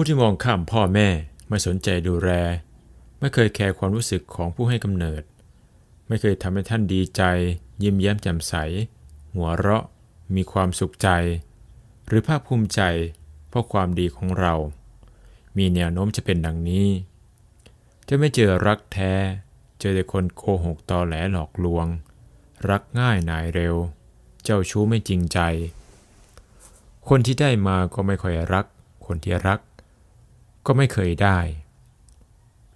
ผู้ที่มองข้ามพ่อแม่ไม่สนใจดูแลไม่เคยแคร์ความรู้สึกของผู้ให้กำเนิด ไม่เคยทำให้ท่านดีใจ ยิ้มแย้มแจ่มใส หัวเราะ มีความสุขใจ หรือภาคภูมิใจเพราะความดีของเรา มีแนวโน้มจะเป็นดังนี้ จะไม่เจอรักแท้ เจอแต่คนโกหกตอแหลหลอกลวง รักง่ายนายเร็ว เจ้าชู้ไม่จริงใจ คนที่ได้มาก็ไม่ค่อยรัก คนที่รัก ก็ไม่เคยได้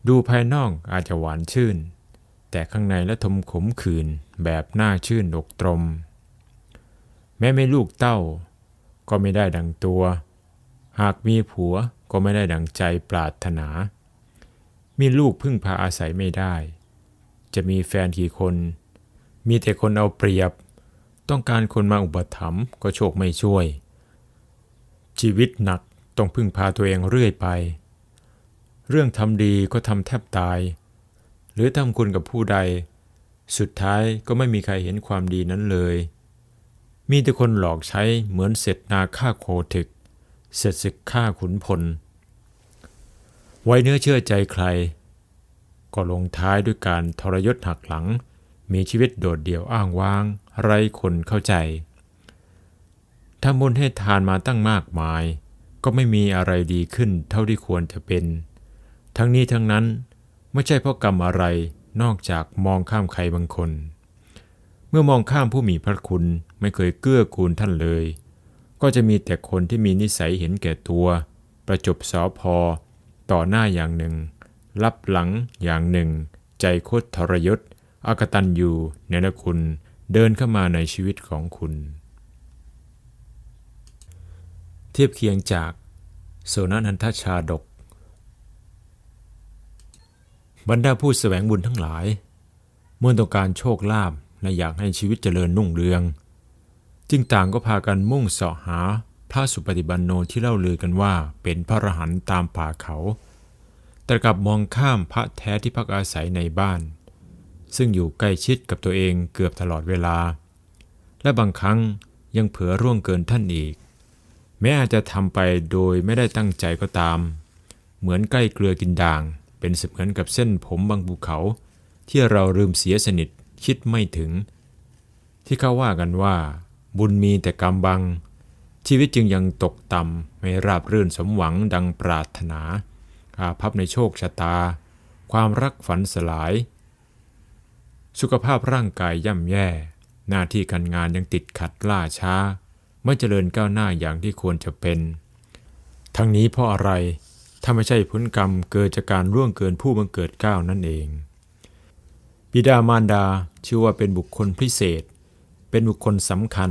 ดูภายนอกอาจจะหวานชื่น แต่ข้างในและทมขมขื่นแบบหน้าชื่นอกตรม แม้ไม่ลูกเต้า ก็ไม่ได้ดังตัว หากมีผัวก็ไม่ได้ดังใจปรารถนา มีลูกพึ่งพาอาศัยไม่ได้ จะมีแฟนกี่คน มีแต่คนเอาเปรียบ ต้องการคนมาอุปถัมภ์ก็โชคไม่ช่วย ชีวิตหนักต้องพึ่งพาตัวเองเรื่อยไป เรื่องทำดีก็ทำแทบตาย หรือทำคุณกับผู้ใด สุดท้ายก็ไม่มีใครเห็นความดีนั้นเลย มีแต่คนหลอกใช้เหมือนเสร็จนาฆ่าโคถึก เสร็จศึกฆ่าขุนพล ไว้เนื้อเชื่อใจใคร ก็ลงท้ายด้วยการทรยศหักหลัง มีชีวิตโดดเดี่ยวอ้างว้าง ไร้คนเข้าใจทำบุญให้ทานมาตั้งมากมาย ก็ไม่มีอะไรดีขึ้นเท่าที่ควรจะเป็น ทั้งนี้ทั้งนั้นไม่ใช่เพราะกรรมอะไรนอกจากมองข้ามใครบางคน เมื่อมองข้ามผู้มีพระคุณไม่เคยเกื้อกูลท่านเลย ก็จะมีแต่คนที่มีนิสัยเห็นแก่ตัว ประจบสอพอ ต่อหน้าอย่างหนึ่ง รับหลังอย่างหนึ่ง ใจโคตรทรยศอากตันอยู่เนรคุณเดินเข้ามาในชีวิตของคุณ เทียบเคียงจากโสนนันทชาดก บรรดาผู้แสวงบุญทั้งหลาย เมื่อต้องการโชคลาภและอยากให้ชีวิตเจริญรุ่งเรือง จึงต่างก็พากันมุ่งเสาะหาพระสุปฏิบันโนที่เล่าลือกันว่าเป็นพระอรหันต์ตามป่าเขา แต่กลับมองข้ามพระแท้ที่พักอาศัยในบ้าน ซึ่งอยู่ใกล้ชิดกับตัวเองเกือบตลอดเวลา และบางครั้งยังเผลอร่วงเกินท่านอีก แม้อาจจะทำไปโดยไม่ได้ตั้งใจก็ตาม เหมือนใกล้เกลือกินด่าง เป็นเสมือนกับเส้นผมบางภูเขา ที่เราลืมเสียสนิทคิดไม่ถึง ที่เขาว่ากันว่า บุญมีแต่กรรมบัง ชีวิตจึงยังตกต่ำไม่ราบรื่นสมหวังดังปรารถนาอาภัพในโชคชะตา ความรักฝันสลาย สุขภาพร่างกายย่ำแย่ หน้าที่การงานยังติดขัดล่าช้า ไม่เจริญก้าวหน้าอย่างที่ควรจะเป็น ทั้งนี้เพราะอะไร ถ้าไม่ใช่ผลกรรมเกิดจากการร่วงเกินผู้บังเกิดก้าวนั่นเอง บิดามารดาชื่อว่าเป็นบุคคลพิเศษ เป็นบุคคลสำคัญ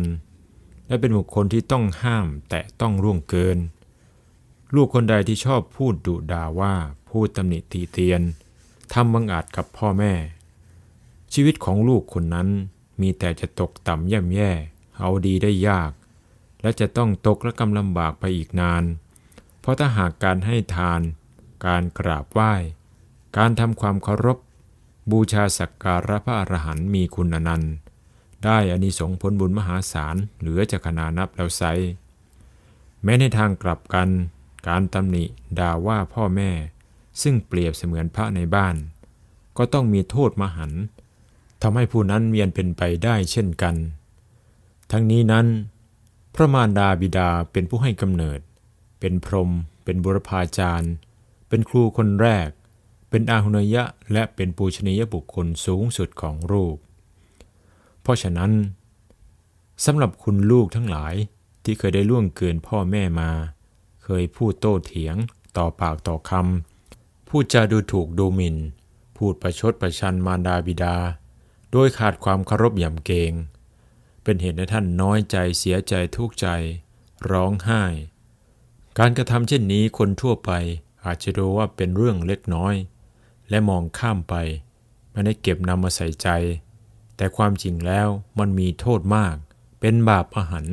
และเป็นบุคคลที่ต้องห้ามแต่ต้องร่วงเกิน ลูกคนใดที่ชอบพูดดุด่าว่าพูดตำหนิตีเตียนทำบังอาจกับพ่อแม่ ชีวิตของลูกคนนั้นมีแต่จะตกต่ำย่ำแย่ เอาดีได้ยาก และจะต้องตกและกำลำบากไปอีกนาน เพราะถ้าหากการให้ทาน การกราบไหว้ การทำความเคารพ บูชาสักการะพระอรหันต์มีคุณอนันต์ได้อานิสงส์ผลบุญมหาศาลเหลือจะขนานับแล้วไซแม้ในทางกลับกัน การตำหนิด่าว่าพ่อแม่ ซึ่งเปรียบเสมือนพระในบ้าน ก็ต้องมีโทษมหันทำให้ผู้นั้นเมียนเป็นไปได้เช่นกัน ทั้งนี้นั้น พระมารดาบิดาเป็นผู้ให้กำเนิด เป็นพรหมเป็นบุรพาจารย์ เป็นครูคนแรก เป็นอาหุนยะและเป็นปูชนียบุคคลสูงสุดของรูป เพราะฉะนั้นสำหรับคุณลูกทั้งหลายที่เคยได้ล่วงเกินพ่อแม่มา เคยพูดโต้เถียง ต่อปากต่อคำพูดจาดูถูกดูหมิน่น พูดประชดประชันมารดาบิดา โดยขาดความเคารพยำเกรง เป็นเหตุให้ท่านน้อยใจเสียใจทุกข์ใจ ร้องไห้ การกระทำเช่นนี้คนทั่วไปอาจจะดูว่าเป็นเรื่องเล็กน้อย และมองข้ามไป ไม่ได้เก็บนำมาใส่ใจ แต่ความจริงแล้วมันมีโทษมาก เป็นบาปอาหาร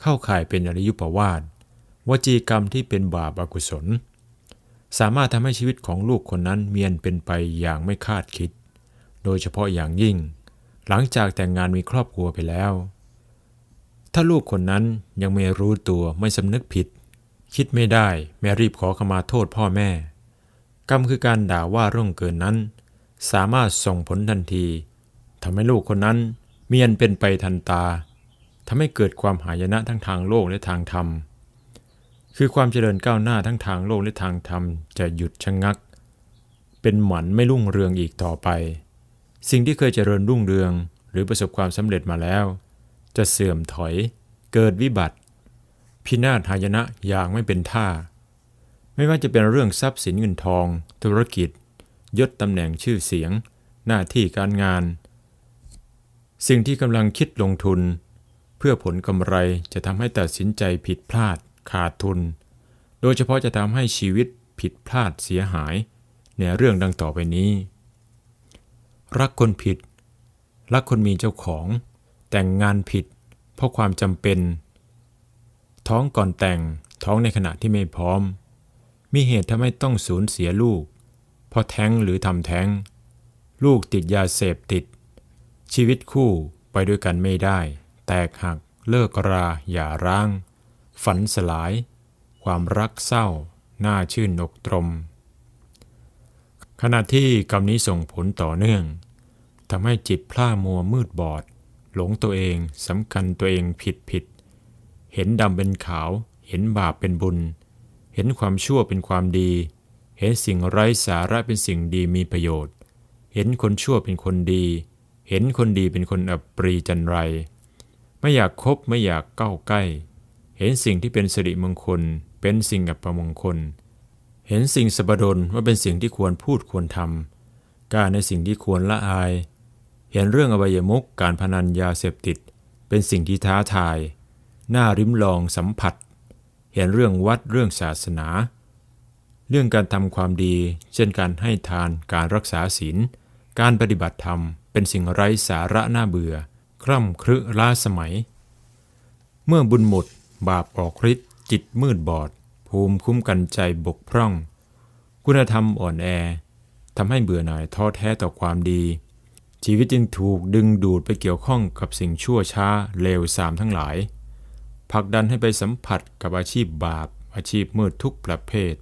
เข้าข่ายเป็นอริยุปวาทวจีกรรมที่เป็นบาปอากุศล สามารถทำให้ชีวิตของลูกคนนั้นเมียนเป็นไปอย่างไม่คาดคิด โดยเฉพาะอย่างยิ่ง หลังจากแต่งงานมีครอบครัวไปแล้ว ถ้าลูกคนนั้นยังไม่รู้ตัวไม่สำนึกผิด คิดไม่ได้แม่รีบขอขมาโทษพ่อแม่ กรรมคือการด่าว่าร่วงเกินนั้น สามารถส่งผลทันทีทำให้ลูกคนนั้นมีอันเป็นไปทันตาทำให้เกิดความหายนะทั้งทางโลกและทางธรรม คือความเจริญก้าวหน้าทั้งทางโลกและทางธรรมจะหยุดชะงงัก เป็นหมันไม่รุ่งเรืองอีกต่อไป สิ่งที่เคยเจริญรุ่งเรืองหรือประสบความสำเร็จมาแล้ว จะเสื่อมถอย เกิดวิบัติ พินาศหายนะอย่างไม่เป็นท่า ไม่ว่าจะเป็นเรื่องทรัพย์สินเงินทอง ธุรกิจ ยศตำแหน่งชื่อเสียง หน้าที่การงาน สิ่งที่กำลังคิดลงทุน เพื่อผลกำไรจะทำให้ตัดสินใจผิดพลาด ขาดทุน โดยเฉพาะจะทำให้ชีวิตผิดพลาดเสียหาย ในเรื่องดังต่อไปนี้ รักคนผิด รักคนมีเจ้าของ แต่งงานผิด เพราะความจำเป็น ท้องก่อนแต่ง ท้องในขณะที่ไม่พร้อม มีเหตุทำให้ต้องสูญเสียลูก เพราะแท้งหรือทำแท้ง ลูกติดยาเสพติด ชีวิตคู่ไปด้วยกันไม่ได้ แตกหัก เลิกราอย่าร้าง ฝันสลาย ความรักเศร้าน่าชื่นอกตรม ขณะที่กรรมนี้ส่งผลต่อเนื่องทำให้จิตพล่ามัวมืดบอด หลงตัวเองสำคัญตัวเองผิดผิด เห็นดำเป็นขาว เห็นบาปเป็นบุญ เห็นความชั่วเป็นความดี เห็นสิ่งไร้สาระเป็นสิ่งดีมีประโยชน์ เห็นคนชั่วเป็นคนดี เห็นคนดีเป็นคนอับปรีจันไร ไม่อยากคบไม่อยากเก้าใกล้ เห็นสิ่งที่เป็นสิริมงคล เป็นสิ่งอัปมงคล เห็นสิ่งสบดลว่าเป็นสิ่งที่ควรพูดควรทำกล้ารในสิ่งที่ควรละอาย เห็นเรื่องอบายมุกการพนันยาเสพติด เป็นสิ่งที่ท้าทาย น่าริมลองสัมผัส เห็นเรื่องวัดเรื่องศาสนา เรื่องการทำความดี เช่นการให้ทานการรักษาศีลการปฏิบัติธรรมเป็นสิ่งไร้สาระน่าเบื่อ คร่ำครึล้าสมัย เมื่อบุญหมด บาปออกฤทธิ์จิตมืดบอด ภูมิคุ้มกันใจบกพร่อง คุณธรรมอ่อนแอทำให้เบื่อหน่ายท้อแท้ต่อความดี ชีวิตจึงถูกดึงดูดไปเกี่ยวข้องกับสิ่งชั่วช้าเลวทรามทั้งหลาย ผลักดันให้ไปสัมผัสกับอาชีพบาป อาชีพมืดทุกประเภท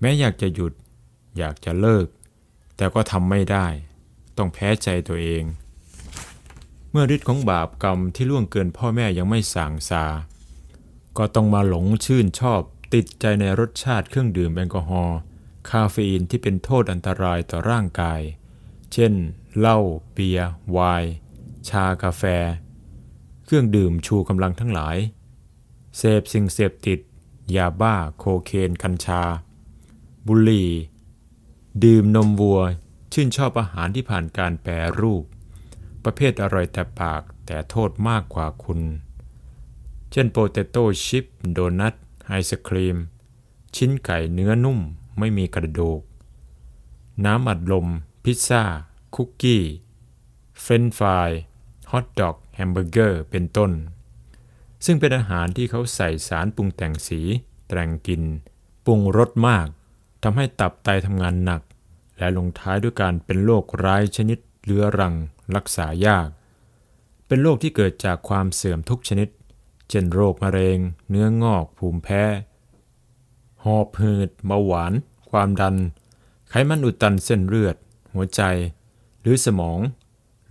แม้อยากจะหยุด อยากจะเลิก แต่ก็ทำไม่ได้ ต้องแพ้ใจตัวเอง เมื่อฤทธิ์ของบาปกรรมที่ล่วงเกินพ่อแม่ยังไม่สั่งซา ก็ต้องมาหลงชื่นชอบติดใจในรสชาติเครื่องดื่มแอลกอฮอล์คาเฟอีนที่เป็นโทษอันตรายต่อร่างกาย เช่น เหล้า เบียร์ ไวน์ ชา กาแฟ เครื่องดื่มชูกำลังทั้งหลาย เสพสิ่งเสพติด ยาบ้าโคเคนกัญชา บุหรี่ ดื่มนมวัว ชื่นชอบอาหารที่ผ่านการแปรรูป ประเภทอร่อยแต่ปากแต่โทษมากกว่าคุณ เช่นโปเตโต้ชิพโดนัทไอศครีม ชิ้นไก่เนื้อนุ่มไม่มีกระดูก น้ำอัดลม พิซซ่า คุกกี้ เฟรนฟราย ฮอทดอก แฮมเบอร์เกอร์ เป็นต้น ซึ่งเป็นอาหารที่เขาใส่สารปรุงแต่งสี แต่งกลิ่นปรุงรสมากทำให้ตับไตทำงานหนัก และลงท้ายด้วยการเป็นโรคร้ายชนิดเรื้อรัง รักษายาก เป็นโรคที่เกิดจากความเสื่อมทุกชนิด เช่นโรคมะเร็ง เนื้องอก ภูมิแพ้ หอบหืดเบาหวาน ความดัน ไขมันอุดตันเส้นเลือด หัวใจ หรือสมอง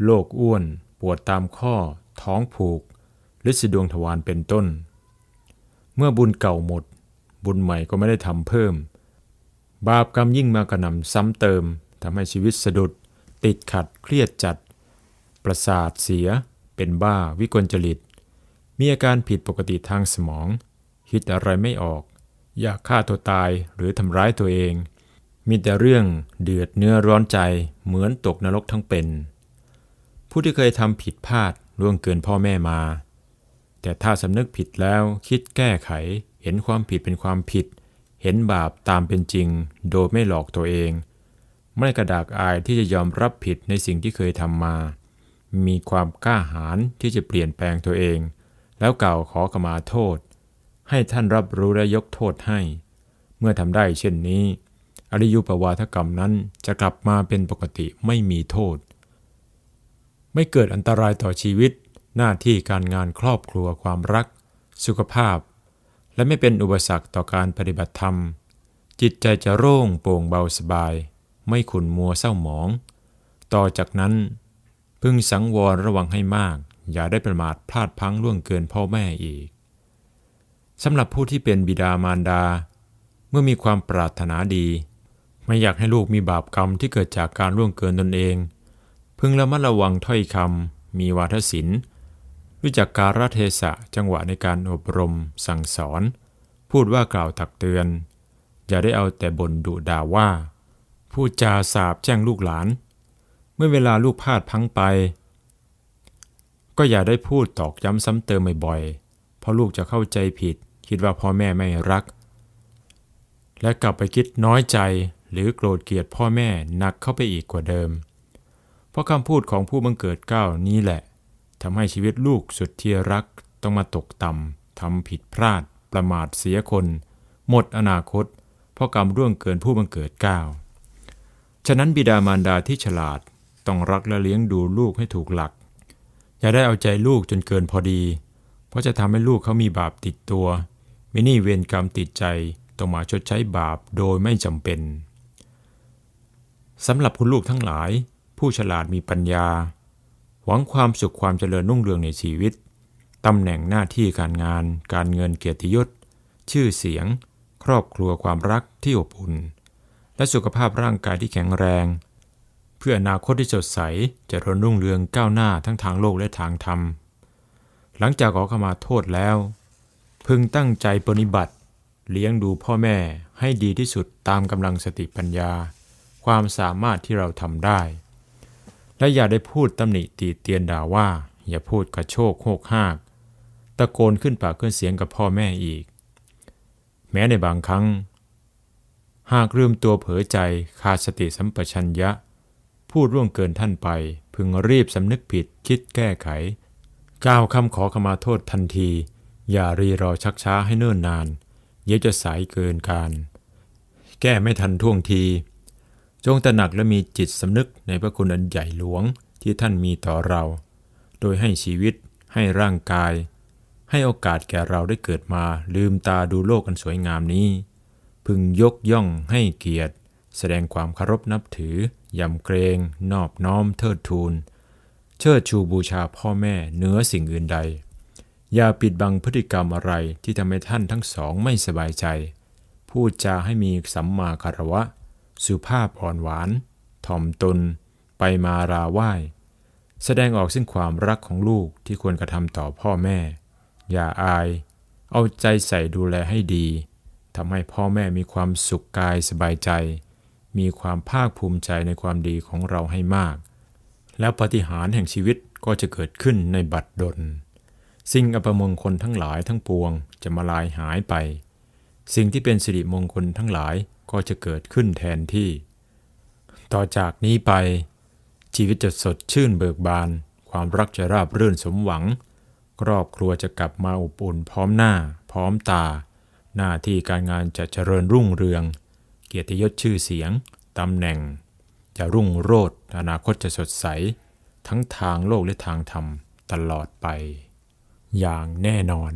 โรคอ้วน วดตามข้อ ท้องผูก หรือสะดวงทวารเป็นต้น เมื่อบุญเก่าหมด บุญใหม่ก็ไม่ได้ทำเพิ่ม บาปกรรมยิ่งมากระหน่ำซ้ำเติมทำให้ชีวิตสะดุด ติดขัดเครียดจัด ประสาทเสีย เป็นบ้าวิกลจริต มีอาการผิดปกติทางสมอง คิดอะไรไม่ออก อยากฆ่าตัวตายหรือทำร้ายตัวเองมีแต่เรื่องเดือดเนื้อร้อนใจเหมือนตกนรกทั้งเป็น ผู้ที่เคยทำผิดพลาดล่วงเกินพ่อแม่มา แต่ถ้าสำนึกผิดแล้วคิดแก้ไข เห็นความผิดเป็นความผิด เห็นบาปตามเป็นจริง โดยไม่หลอกตัวเอง ไม่กระดากอายที่จะยอมรับผิดในสิ่งที่เคยทำมา มีความกล้าหาญที่จะเปลี่ยนแปลงตัวเอง แล้วกล่าวขอขมาโทษ ให้ท่านรับรู้และยกโทษให้ เมื่อทำได้เช่นนี้ อริยุปวาทกรรมนั้นจะกลับมาเป็นปกติไม่มีโทษ ไม่เกิดอันตรายต่อชีวิต หน้าที่การงานครอบครัวความรัก สุขภาพ และไม่เป็นอุปสรรคต่อการปฏิบัติธรรม จิตใจจะโล่งโปร่งเบาสบาย ไม่ขุ่นมัวเศร้าหมอง ต่อจากนั้น พึงสังวรระวังให้มาก อย่าได้ประมาทพลาดพังล่วงเกินพ่อแม่อีกสำหรับผู้ที่เป็นบิดามารดา เมื่อมีความปรารถนาดี ไม่อยากให้ลูกมีบาปกรรมที่เกิดจากการล่วงเกินตนเอง พึงระมัดระวังถ้อยคำมีวาทศิลป์ รู้จักการเทศะจังหวะในการอบรม สั่งสอน พูดว่ากล่าวตักเตือน อย่าได้เอาแต่บ่นดุด่าว่าพูดจาสาบแจ้งลูกหลาน เมื่อเวลาลูกพลาดพังไป ก็อย่าได้พูดตอกย้ำซ้ำเติมบ่อยๆเพราะลูกจะเข้าใจผิด คิดว่าพ่อแม่ไม่รัก และกลับไปคิดน้อยใจหรือโกรธเกลียดพ่อแม่หนักเข้าไปอีกกว่าเดิม เพราะคำพูดของผู้บังเกิดเก้านี้แหละทำให้ชีวิตลูกสุดที่รักต้องมาตกต่ำทำผิดพลาด ประมาทเสียคน หมดอนาคต เพราะกรรมร่วงเกินผู้บังเกิดเก้าฉะนั้นบิดามารดาที่ฉลาดต้องรักและเลี้ยงดูลูกให้ถูกหลัก อย่าได้เอาใจลูกจนเกินพอดี เพราะจะทำให้ลูกเขามีบาปติดตัวมินี่เวรกรรมติดใจต้องมาชดใช้บาปโดยไม่จำเป็นสำหรับคุณลูกทั้งหลาย ผู้ฉลาดมีปัญญา หวังความสุขความเจริญรุ่งเรืองในชีวิต ตำแหน่งหน้าที่การงาน การเงินเกียรติยศ ชื่อเสียง ครอบครัวความรักที่อบอุ่น และสุขภาพร่างกายที่แข็งแรง เพื่ออนาคตที่สดใสจะริญรุ่งเรืองก้าวหน้าทั้งทางโลกและทางธรรม หลังจากขอขมาโทษแล้ว พึงตั้งใจปฏิบัติ เลี้ยงดูพ่อแม่ให้ดีที่สุดตามกำลังสติปัญญา ความสามารถที่เราทำได้ และอย่าได้พูดตำหนิตีเตียนด่าว่า อย่าพูดกระโชกโคกหาก ตะโกนขึ้นปากขึ้นเสียงกับพ่อแม่อีก แม้ในบางครั้ง หากลืมตัวเผลอใจขาดสติสัมปชัญญะ พูดร่วงเกินท่านไป พึงรีบสำนึกผิดคิดแก้ไขกล่าวคำขอขมาโทษทันที อย่ารีรอชักช้าให้เนิ่นนาน เยวจะสายเกินการ แก้ไม่ทันท่วงที จงตระหนักและมีจิตสำนึกในพระคุณอันใหญ่หลวงที่ท่านมีต่อเรา โดยให้ชีวิต ให้ร่างกาย ให้โอกาสแก่เราได้เกิดมาลืมตาดูโลกอันสวยงามนี้ พึงยกย่องให้เกียรติ แสดงความเคารพนับถือ ยำเกรง นอบน้อมเทิดทูน เชิดชูบูชาพ่อแม่เหนือสิ่งอื่นใด อย่าปิดบังพฤติกรรมอะไรที่ทำให้ท่านทั้งสองไม่สบายใจ พูดจาให้มีสัมมาคารวะ สุภาพอ่อนหวาน ถ่อมตน ไปมาราไหว้ แสดงออกซึ่งความรักของลูกที่ควรกระทำต่อพ่อแม่ อย่าอาย เอาใจใส่ดูแลให้ดีทำให้พ่อแม่มีความสุขกายสบายใจ มีความภาคภูมิใจในความดีของเราให้มาก แล้วปฏิหารแห่งชีวิตก็จะเกิดขึ้นในบัดดล สิ่งอัปมงคลทั้งหลายทั้งปวงจะมาลายหายไป สิ่งที่เป็นสิริมงคลทั้งหลายก็จะเกิดขึ้นแทนที่ ต่อจากนี้ไป ชีวิตจะสดชื่นเบิกบาน ความรักจะราบรื่นสมหวัง ครอบครัวจะกลับมาอบอุ่นพร้อมหน้า พร้อมตา หน้าที่การงานจะเจริญรุ่งเรือง เกียรติยศชื่อเสียงตำแหน่ง จะรุ่งโรจน์อนาคตจะสดใส ทั้งทางโลกและทางธรรมตลอดไป อย่างแน่นอน